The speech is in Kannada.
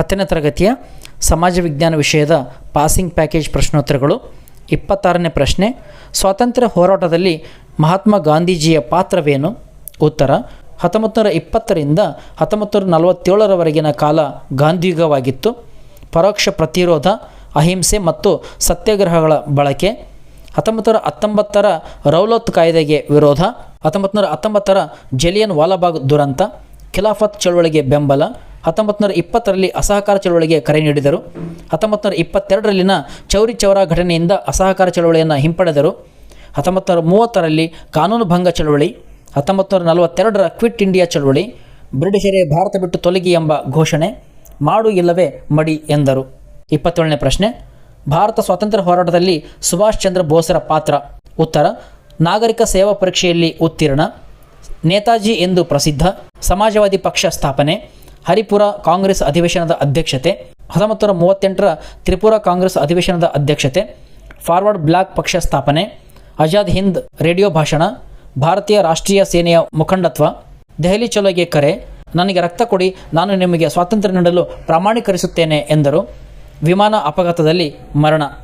ಹತ್ತನೇ ತರಗತಿಯ ಸಮಾಜ ವಿಜ್ಞಾನ ವಿಷಯದ ಪಾಸಿಂಗ್ ಪ್ಯಾಕೇಜ್ ಪ್ರಶ್ನೋತ್ತರಗಳು, ಇಪ್ಪತ್ತಾರನೇ ಪ್ರಶ್ನೆ, ಸ್ವಾತಂತ್ರ್ಯ ಹೋರಾಟದಲ್ಲಿ ಮಹಾತ್ಮ ಗಾಂಧೀಜಿಯ ಪಾತ್ರವೇನು? ಉತ್ತರ ಹತ್ತೊಂಬತ್ತು ನೂರ ಇಪ್ಪತ್ತರಿಂದ ಹತ್ತೊಂಬತ್ತು ನೂರ ನಲವತ್ತೇಳರವರೆಗಿನ ಕಾಲ ಗಾಂಧಿಯುಗವಾಗಿತ್ತು ಪರೋಕ್ಷ ಪ್ರತಿರೋಧ, ಅಹಿಂಸೆ ಮತ್ತು ಸತ್ಯಾಗ್ರಹಗಳ ಬಳಕೆ ಹತ್ತೊಂಬತ್ತು ನೂರ ಹತ್ತೊಂಬತ್ತರ ರೌಲತ್ ಕಾಯ್ದೆಗೆ ವಿರೋಧ ಹತ್ತೊಂಬತ್ತು ನೂರ ಹತ್ತೊಂಬತ್ತರ ಜಲಿಯನ್ ವಾಲಾಬಾಗ್ ದುರಂತ, ಖಿಲಾಫತ್ ಚಳವಳಿಗೆ ಬೆಂಬಲ ಹತ್ತೊಂಬತ್ತು ನೂರ ಇಪ್ಪತ್ತರಲ್ಲಿ ಅಸಹಕಾರ ಚಳುವಳಿಗೆ ಕರೆ ನೀಡಿದರು. ಹತ್ತೊಂಬತ್ತು ನೂರ ಇಪ್ಪತ್ತೆರಡರಲ್ಲಿನ ಚೌರಿ ಚೌರ ಘಟನೆಯಿಂದ ಅಸಹಕಾರ ಚಳುವಳಿಯನ್ನು ಹಿಂಪಡೆದರು. ಹತ್ತೊಂಬತ್ತು ನೂರ ಮೂವತ್ತರಲ್ಲಿ ಕಾನೂನು ಭಂಗ ಚಳುವಳಿ ಹತ್ತೊಂಬತ್ತು ನೂರ ನಲವತ್ತೆರಡರ ಕ್ವಿಟ್ ಇಂಡಿಯಾ ಚಳುವಳಿ, ಬ್ರಿಟಿಷರೇ ಭಾರತ ಬಿಟ್ಟು ತೊಲಗಿ ಎಂಬ ಘೋಷಣೆ, ಮಾಡು ಇಲ್ಲವೇ ಮಡಿ ಎಂದರು. ಇಪ್ಪತ್ತೇಳನೇ ಪ್ರಶ್ನೆ, ಭಾರತ ಸ್ವಾತಂತ್ರ್ಯ ಹೋರಾಟದಲ್ಲಿ ಸುಭಾಷ್ ಚಂದ್ರ ಬೋಸರ ಪಾತ್ರ. ಉತ್ತರ, ನಾಗರಿಕ ಸೇವಾ ಪರೀಕ್ಷೆಯಲ್ಲಿ ಉತ್ತೀರ್ಣ, ನೇತಾಜಿ ಎಂದು ಪ್ರಸಿದ್ಧ, ಸಮಾಜವಾದಿ ಪಕ್ಷ ಸ್ಥಾಪನೆ ಹರಿಪುರ ಕಾಂಗ್ರೆಸ್ ಅಧಿವೇಶನದ ಅಧ್ಯಕ್ಷತೆ ಹತ್ತೊಂಬತ್ತು ನೂರ ಮೂವತ್ತೆಂಟರ ತ್ರಿಪುರ ಕಾಂಗ್ರೆಸ್ ಅಧಿವೇಶನದ ಅಧ್ಯಕ್ಷತೆ, ಫಾರ್ವರ್ಡ್ ಬ್ಲಾಕ್ ಪಕ್ಷ ಸ್ಥಾಪನೆ, ಆಜಾದ್ ಹಿಂದ್ ರೇಡಿಯೋ ಭಾಷಣ, ಭಾರತೀಯ ರಾಷ್ಟ್ರೀಯ ಸೇನೆಯ ಮುಖಂಡತ್ವ, ದೆಹಲಿ ಚಲೋಗೆ ಕರೆ, ನನಗೆ ರಕ್ತ ಕೊಡಿ, ನಾನು ನಿಮಗೆ ಸ್ವಾತಂತ್ರ್ಯ ನೀಡಲು ಪ್ರಮಾಣೀಕರಿಸುತ್ತೇನೆ ಎಂದರು. ವಿಮಾನ ಅಪಘಾತದಲ್ಲಿ ಮರಣ.